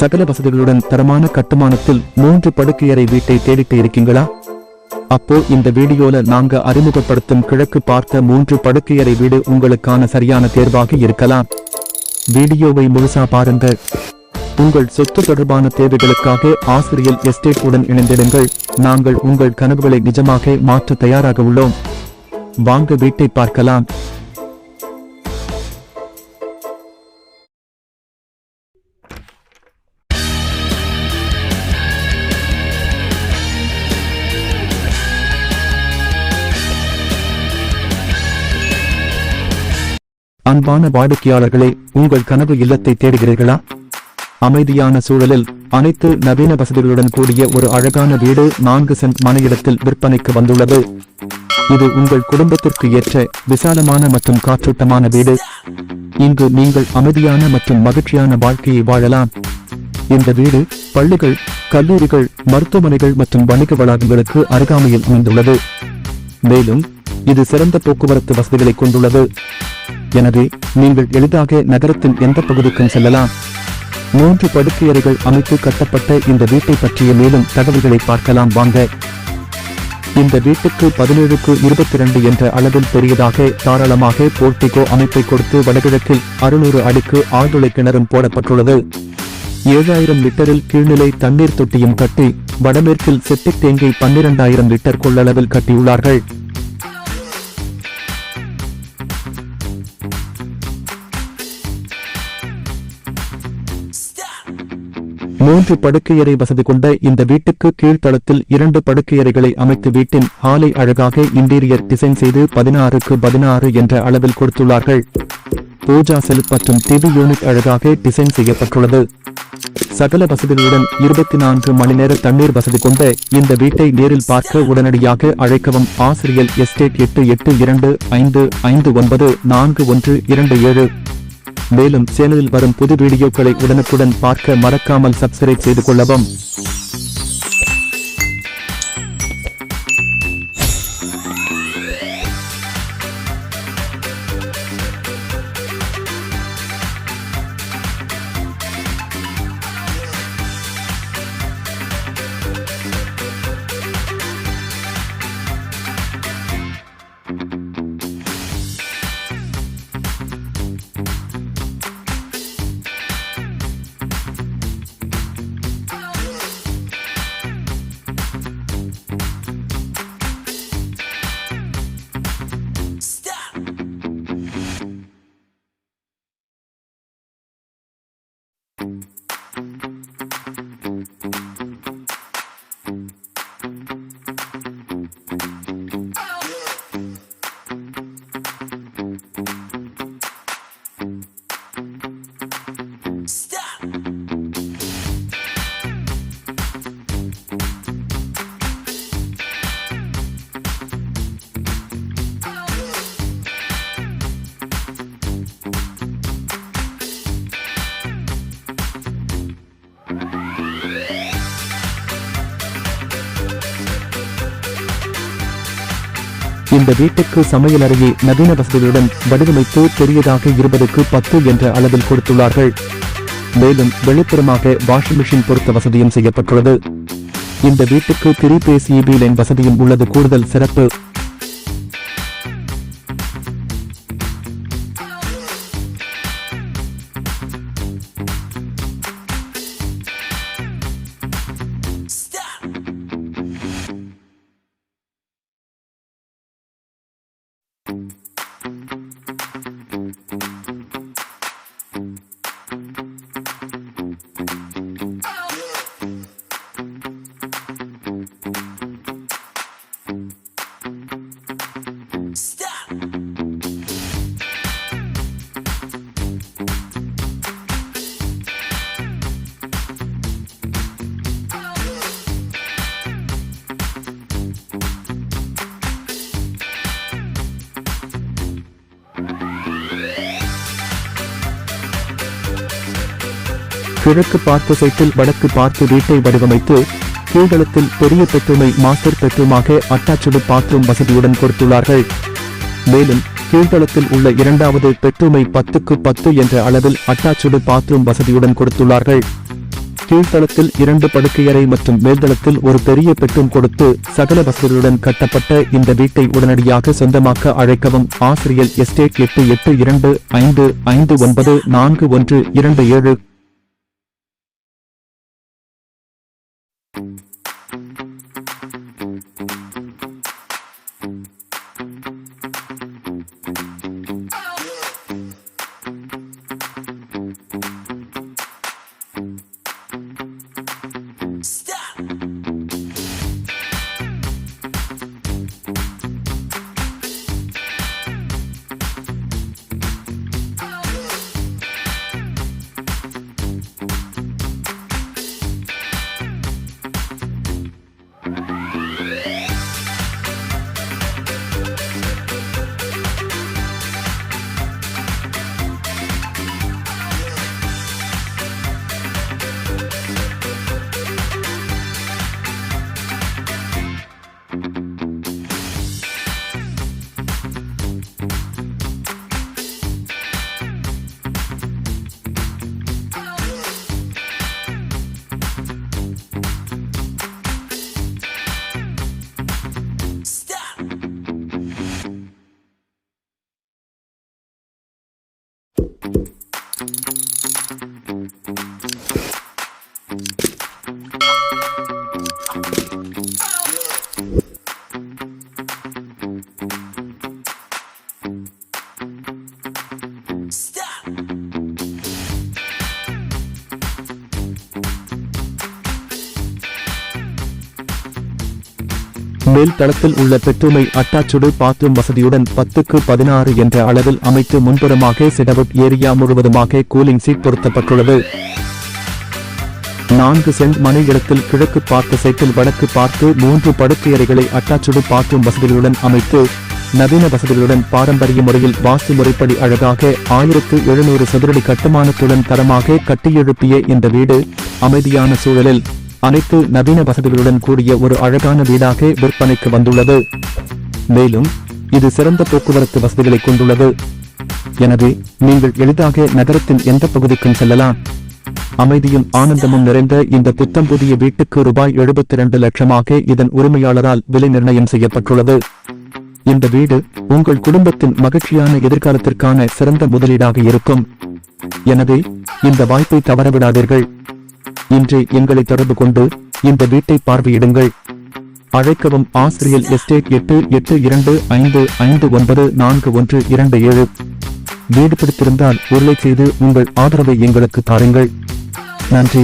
சகல வசதிகளுடன் தரமான கட்டுமானத்தில் மூன்று படுக்கையறை வீட்டை தேடிட்டு இருக்கீங்களா? அப்போ இந்த வீடியோல நாங்க அறிமுகப்படுத்தும் கிழக்கு பார்த்த மூன்று படுக்கையறை வீடு உங்களுக்கான சரியான தேர்வாக இருக்கலாம். வீடியோவை முழுசா பாருங்க. உங்கள் சொத்து தொடர்பான தேவைகளுக்காக ஆசிரியர் எஸ்டேட் உடன் இணைந்திடுங்கள். நாங்கள் உங்கள் கனவுகளை நிஜமாக மாற்ற தயாராக உள்ளோம். வாங்க வீட்டை பார்க்கலாம். அன்பான வாடிக்கையாளர்களே உங்கள் கனவு இல்லத்தை தேடுகிறீர்களா? அமைதியான சூழலில் அனைத்து நவீன வசதிகளுடன் கூடிய ஒரு அழகான வீடு நான்கு சென்ட் மனையிடத்தில் விற்பனைக்கு வந்துள்ளது. இது உங்கள் குடும்பத்திற்கு ஏற்ற விசாலமான மற்றும் காற்றோட்டமான வீடு. இங்கு நீங்கள் அமைதியான மற்றும் மகிழ்ச்சியான வாழ்க்கையை வாழலாம். இந்த வீடு பள்ளிகள் கல்லூரிகள் மருத்துவமனைகள் மற்றும் வணிக வளாகங்களுக்கு அருகாமையில் அமைந்துள்ளது. மேலும் இது சிறந்த போக்குவரத்து வசதிகளை கொண்டுள்ளது. எனவே நீங்கள் எளிதாக நகரத்தின் எந்த பகுதிக்கும் செல்லலாம். மூன்று படுக்கையறைகள் அமைத்து கட்டப்பட்ட இந்த வீட்டை பற்றிய மேலும் தகவல்களை பார்க்கலாம் வாங்க. இந்த வீட்டுக்கு பதினேழுக்கு இருபத்தி இரண்டு என்ற அளவில் பெரியதாக தாராளமாக போர்ட்டிகோ அமைப்பை கொடுத்து வடகிழக்கில் அறுநூறு அடிக்கு ஆழ்துளை கிணறும் போடப்பட்டுள்ளது. ஏழாயிரம் லிட்டரில் கீழ்நிலை தண்ணீர் தொட்டியும் கட்டி வடமேற்கில் செப்டிக் தேங்கை பன்னிரண்டாயிரம் லிட்டர் கொள்ளளவில் கட்டியுள்ளார்கள். மூன்று படுக்கையறை வசதி கொண்ட இந்த வீட்டுக்கு கீழ்த்தளத்தில் இரண்டு படுக்கையறைகளை அமைத்து வீட்டின் ஹாலை அழகாக இன்டீரியர் டிசைன் செய்து பதினாறுக்கு பதினாறு என்ற அளவில் கொடுத்துள்ளார்கள். பூஜா செல் மற்றும் டிவி யூனிட் அழகாக டிசைன் செய்யப்பட்டுள்ளது. சகல வசதிகளுடன் இருபத்தி நான்கு மணி நேர தண்ணீர் வசதி கொண்ட இந்த வீட்டை நேரில் பார்க்க உடனடியாக அழைக்கவும் ஆசிரியர் எஸ்டேட் எட்டு எட்டு இரண்டு ஐந்து ஐந்து ஒன்பது நான்கு ஒன்று இரண்டு ஏழு. மேலும் சேனலில் வரும் புது வீடியோக்களை உடனுக்குடன் பார்க்க மறக்காமல் சப்ஸ்கிரைப் செய்து கொள்ளவும். இந்த வீட்டுக்கு சமையல் அறையை நவீன வசதிகளுடன் வடிவமைத்து பெரியதாக இருபதுக்கு பத்து என்ற அளவில் கொடுத்துள்ளார்கள். மேலும் வெளிப்புறமாக வாஷிங் மிஷின் பொருத்த வசதியும் செய்யப்பட்டுள்ளது. இந்த வீட்டுக்கு திரி பேஸ் லைன் வசதியும் உள்ளது. கூடுதல் சிறப்பு. கிழக்கு பார்த்த சைட்டில் வடக்கு பார்த்து வீட்டை வடிவமைத்து கீழ்களத்தில் பெரிய பெட்ரூமை மாஸ்டர் பெட்ரூமாக அட்டாச்சடு பாத்ரூம் வசதியுடன் கொடுத்துள்ளார்கள். மேலும் கீழ்தளத்தில் உள்ள இரண்டாவது பெட்ரூமை பத்துக்கு பத்து என்ற அளவில் அட்டாச்சடு பாத்ரூம் வசதியுடன் கொடுத்துள்ளார்கள். கீழ்த்தளத்தில் இரண்டு படுக்கையறை மற்றும் மேல்தளத்தில் ஒரு பெரிய பெட்ரூம் கொடுத்து சகல வசதியுடன் கட்டப்பட்ட இந்த வீட்டை உடனடியாக சொந்தமாக்க அழைக்கவும் ஆசிரியர் எஸ்டேட் எட்டு எட்டு இரண்டு ஐந்து ஐந்து ஒன்பது நான்கு ஒன்று இரண்டு ஏழு மேல் தளத்தில் உள்ள பெற்றுமை அட்டாச்சுடு பாத்ரூம் வசதியுடன் பத்துக்கு பதினாறு என்ற அளவில் அமைத்து முன்புறமாக சிடவுட் ஏரியா முழுவதுமாக கூலிங் சீட் பொருத்தப்பட்டுள்ளது. நான்கு சென்ட் மனை இடத்தில் கிழக்கு பார்த்த சைக்கிள் வடக்கு பார்த்து மூன்று படுக்கையறைகளை அட்டாச்சுடு பார்க்கும் வசதிகளுடன் அமைத்து நவீன வசதிகளுடன் பாரம்பரிய முறையில் வாஸ்து முறைப்படி அழகாக ஆயிரத்து எழுநூறு சதுரடி கட்டுமானத்துடன் தரமாக கட்டியெழுப்பிய இந்த வீடு அமைதியான சூழலில் அனைத்து நவீன வசதிகளுடன் கூடிய ஒரு அழகான வீடாக விற்பனைக்கு வந்துள்ளது. மேலும் இது சிறந்த போக்குவரத்து வசதிகளை கொண்டுள்ளது. எனவே நீங்கள் எளிதாக நகரத்தின் எந்த பகுதிக்கும் செல்லலாம். அமைதியும் ஆனந்தமும் நிறைந்த இந்த புத்தம் புதிய வீட்டுக்கு ரூபாய் எழுபத்தி இரண்டு லட்சமாக இதன் உரிமையாளரால் விலை நிர்ணயம் செய்யப்பட்டுள்ளது. இந்த வீடு உங்கள் குடும்பத்தின் மகிழ்ச்சியான எதிர்காலத்திற்கான சிறந்த முதலீடாக இருக்கும். எனவே இந்த வாய்ப்பை தவறவிடாதீர்கள். இன்று எங்களை தொடர்பு கொண்டு இந்த வீட்டை பார்வையிடுங்கள். அழைக்கவும் ஆசிரியர் எஸ்டேட் எட்டு எட்டு இரண்டு ஐந்து ஐந்து ஒன்பது நான்கு ஒன்று இரண்டு ஏழு. வீடு பிடித்திருந்தால் உருளை செய்து உங்கள் ஆதரவை எங்களுக்கு தாருங்கள். நன்றி